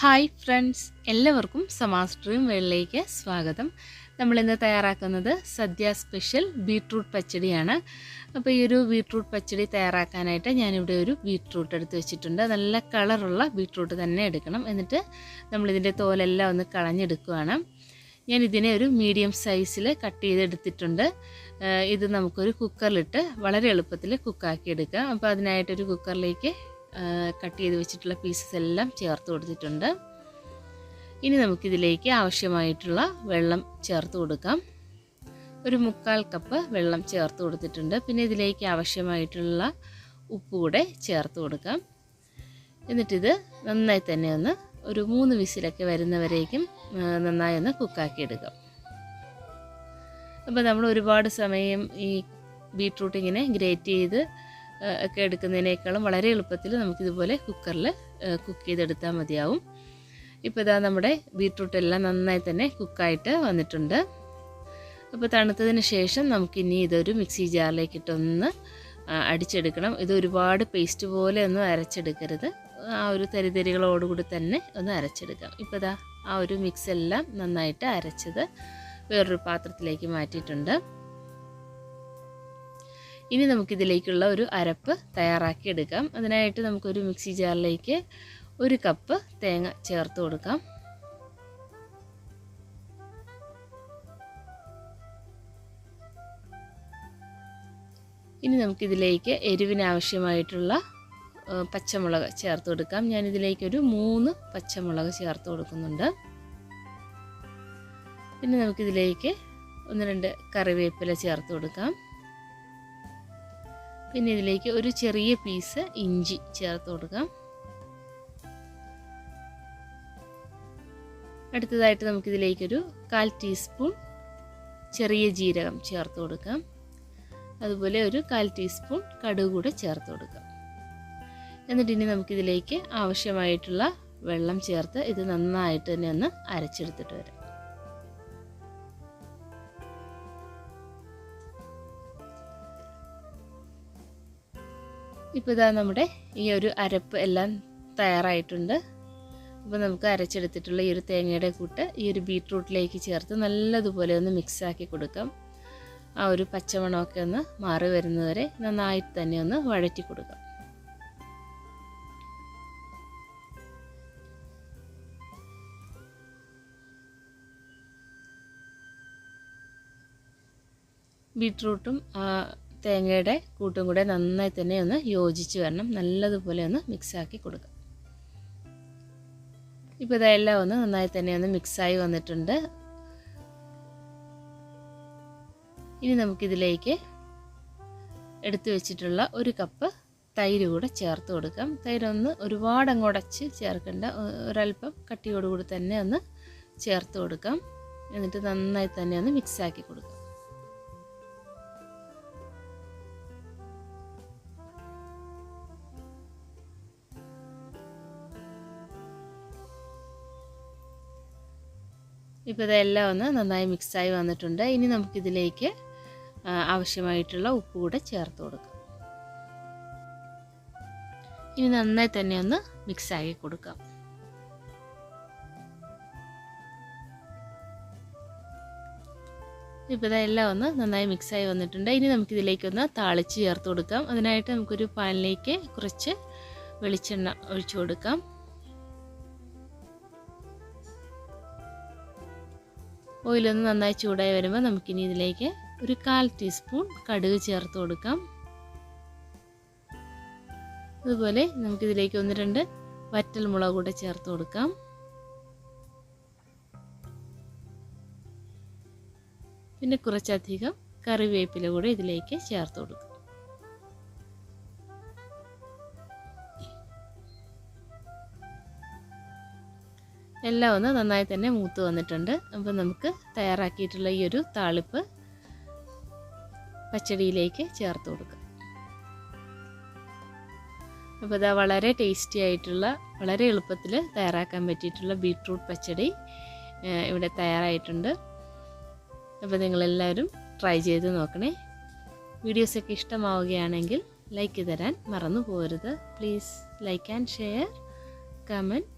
Hi friends എല്ലാവർക്കും സമാസ് dream വേളിലേക്ക് സ്വാഗതം. നമ്മളിന്ന് തയ്യാറാക്കുന്നത് സദ്യ സ്പെഷ്യൽ ബീട്രൂട്ട് പച്ചടിയാണ്. അപ്പോൾ ഈ ഒരു ബീട്രൂട്ട് പച്ചടി തയ്യാറാക്കാനായിട്ട് ഞാനിവിടെ ഒരു ബീട്രൂട്ട് എടുത്ത് വെച്ചിട്ടുണ്ട്. നല്ല കളറുള്ള ബീട്രൂട്ട് തന്നെ എടുക്കണം. എന്നിട്ട് നമ്മളിതിന്റെ തോലെല്ലാം ഒന്ന് കളഞ്ഞെടുക്കുകയാണ് ഞാൻ ഇതിനെ ഒരു മീഡിയം സൈസിൽ കട്ട് ചെയ്തെടുത്തിട്ടുണ്ട്. ഇത് നമുക്കൊരു കുക്കറിലിട്ട് വളരെ എളുപ്പത്തിൽ കുക്കാക്കി എടുക്കാം അപ്പോൾ അതിനായിട്ടൊരു കുക്കറിലേക്ക് കട്ട് ചെയ്ത് വെച്ചിട്ടുള്ള പീസസ് എല്ലാം ചേർത്ത് കൊടുത്തിട്ടുണ്ട്. ഇനി നമുക്കിതിലേക്ക് ആവശ്യമായിട്ടുള്ള വെള്ളം ചേർത്ത് കൊടുക്കാം. ഒരു മുക്കാൽ കപ്പ് വെള്ളം ചേർത്ത് കൊടുത്തിട്ടുണ്ട്. പിന്നെ ഇതിലേക്ക് ആവശ്യമായിട്ടുള്ള ഉപ്പ് കൂടെ ചേർത്ത് കൊടുക്കാം. എന്നിട്ടിത് നന്നായി തന്നെ ഒന്ന് ഒരു മൂന്ന് വിസിലൊക്കെ വരുന്നവരേക്കും നന്നായി ഒന്ന് കുക്കാക്കി എടുക്കാം. അപ്പോൾ നമ്മൾ ഒരുപാട് സമയം ഈ ബീട്രൂട്ട് ഇങ്ങനെ ഗ്രേറ്റ് ചെയ്ത് ഒക്കെ എടുക്കുന്നതിനേക്കാളും വളരെ എളുപ്പത്തിൽ നമുക്കിതുപോലെ കുക്കറിൽ കുക്ക് ചെയ്തെടുത്താൽ മതിയാവും. ഇപ്പോൾ ഇതാ നമ്മുടെ ബീട്രൂട്ട് എല്ലാം നന്നായി തന്നെ കുക്കായിട്ട് വന്നിട്ടുണ്ട്. അപ്പോൾ തണുത്തതിന് ശേഷം നമുക്കിനി ഇതൊരു മിക്സി ജാറിലേക്ക് ഇട്ടൊന്ന് അടിച്ചെടുക്കണം. ഇത് ഒരുപാട് പേസ്റ്റ് പോലെ ഒന്നും അരച്ചെടുക്കരുത്. ആ ഒരു തരിതരികളോടുകൂടി തന്നെ ഒന്ന് അരച്ചെടുക്കാം. ഇപ്പോൾ ഇതാ ആ ഒരു മിക്സ് എല്ലാം നന്നായിട്ട് അരച്ചത് വേറൊരു പാത്രത്തിലേക്ക് മാറ്റിയിട്ടുണ്ട്. ഇനി നമുക്കിതിലേക്കുള്ള ഒരു അരപ്പ് തയ്യാറാക്കി എടുക്കാം അതിനായിട്ട് നമുക്കൊരു മിക്സി ജാറിലേക്ക് ഒരു കപ്പ് തേങ്ങ ചേർത്ത് കൊടുക്കാം. ഇനി നമുക്കിതിലേക്ക് എരിവിനാവശ്യമായിട്ടുള്ള പച്ചമുളക് ചേർത്ത് കൊടുക്കാം. ഞാനിതിലേക്കൊരു മൂന്ന് പച്ചമുളക് ചേർത്ത് കൊടുക്കുന്നുണ്ട്. പിന്നെ നമുക്കിതിലേക്ക് ഒന്ന് രണ്ട് കറിവേപ്പില ചേർത്ത് കൊടുക്കാം. പിന്നെ ഇതിലേക്ക് ഒരു ചെറിയ പീസ് ഇഞ്ചി ചേർത്ത് കൊടുക്കാം. അടുത്തതായിട്ട് നമുക്കിതിലേക്കൊരു കാൽ ടീസ്പൂൺ ചെറിയ ജീരകം ചേർത്ത് കൊടുക്കാം. അതുപോലെ ഒരു കാൽ ടീസ്പൂൺ കടുക് കൂടെ ചേർത്ത് കൊടുക്കാം. എന്നിട്ട് ഇനി നമുക്കിതിലേക്ക് ആവശ്യമായിട്ടുള്ള വെള്ളം ചേർത്ത് ഇത് നന്നായിട്ട് തന്നെ ഒന്ന് അരച്ചെടുത്തിട്ട് വരാം. ഇപ്പോൾ ഇതാ നമ്മുടെ ഈ ഒരു അരപ്പ് എല്ലാം തയ്യാറായിട്ടുണ്ട്. അപ്പോൾ നമുക്ക് അരച്ചെടുത്തിട്ടുള്ള ഈ ഒരു തേങ്ങയുടെ കൂട്ട് ഈ ഒരു ബീട്രൂട്ടിലേക്ക് ചേർത്ത് നല്ലതുപോലെ ഒന്ന് മിക്സാക്കി കൊടുക്കാം. ആ ഒരു പച്ചമണമൊക്കെ ഒന്ന് മാറി വരുന്നവരെ നന്നായിട്ട് തന്നെ ഒന്ന് വഴറ്റി കൊടുക്കാം. ബീട്രൂട്ടും തേങ്ങയുടെ കൂട്ടും കൂടെ നന്നായി തന്നെ ഒന്ന് യോജിച്ച് വരണം. നല്ലതുപോലെ ഒന്ന് മിക്സാക്കി കൊടുക്കാം. ഇപ്പോൾ ഇതെല്ലാം ഒന്ന് നന്നായി തന്നെ ഒന്ന് മിക്സായി വന്നിട്ടുണ്ട്. ഇനി നമുക്കിതിലേക്ക് എടുത്തു വെച്ചിട്ടുള്ള ഒരു കപ്പ് തൈര് കൂടെ ചേർത്ത് കൊടുക്കാം. തൈരൊന്ന് ഒരുപാട് അങ്ങോടച്ച് ചേർക്കേണ്ട. ഒരല്പം കട്ടിയോടുകൂടി തന്നെ ഒന്ന് ചേർത്ത് കൊടുക്കാം. എന്നിട്ട് നന്നായി തന്നെ ഒന്ന് മിക്സാക്കി കൊടുക്കാം. ഇപ്പോൾ ഇതെല്ലാം ഒന്ന് നന്നായി മിക്സായി വന്നിട്ടുണ്ട്. ഇനി നമുക്കിതിലേക്ക് ആവശ്യമായിട്ടുള്ള ഉപ്പ് കൂടെ ചേർത്ത് കൊടുക്കാം. ഇനി നന്നായി തന്നെ ഒന്ന് മിക്സാക്കി കൊടുക്കാം. ഇപ്പോൾ ഇതെല്ലാം ഒന്ന് നന്നായി മിക്സായി വന്നിട്ടുണ്ട്. ഇനി നമുക്കിതിലേക്കൊന്ന് താളിച്ച് ചേർത്ത് കൊടുക്കാം. അതിനായിട്ട് നമുക്കൊരു പാനിലേക്ക് കുറച്ച് വെളിച്ചെണ്ണ ഒഴിച്ചു കൊടുക്കാം. ഓയിലൊന്ന് നന്നായി ചൂടായി വരുമ്പോൾ നമുക്കിനി ഇതിലേക്ക് ഒരു കാൽ ടീസ്പൂൺ കടുക് ചേർത്ത് കൊടുക്കാം. അതുപോലെ നമുക്കിതിലേക്ക് ഒന്ന് രണ്ട് വറ്റൽ മുളക് കൂടെ ചേർത്ത് കൊടുക്കാം. പിന്നെ കുറച്ചധികം കറിവേപ്പില കൂടെ ഇതിലേക്ക് ചേർത്ത് കൊടുക്കാം. എല്ലാം ഒന്ന് നന്നായി തന്നെ മൂത്ത് വന്നിട്ടുണ്ട്. അപ്പോൾ നമുക്ക് തയ്യാറാക്കിയിട്ടുള്ള ഈ ഒരു താളിപ്പ് പച്ചടിയിലേക്ക് ചേർത്ത് കൊടുക്കാം. അപ്പോൾ ഇതാ വളരെ ടേസ്റ്റി ആയിട്ടുള്ള വളരെ എളുപ്പത്തിൽ തയ്യാറാക്കാൻ പറ്റിയിട്ടുള്ള ബീട്രൂട്ട് പച്ചടി ഇവിടെ തയ്യാറായിട്ടുണ്ട്. അപ്പോൾ നിങ്ങളെല്ലാവരും ട്രൈ ചെയ്ത് നോക്കണേ. വീഡിയോസൊക്കെ ഇഷ്ടമാവുകയാണെങ്കിൽ ലൈക്ക് തരാൻ മറന്നു പോകരുത്. Please like and share comment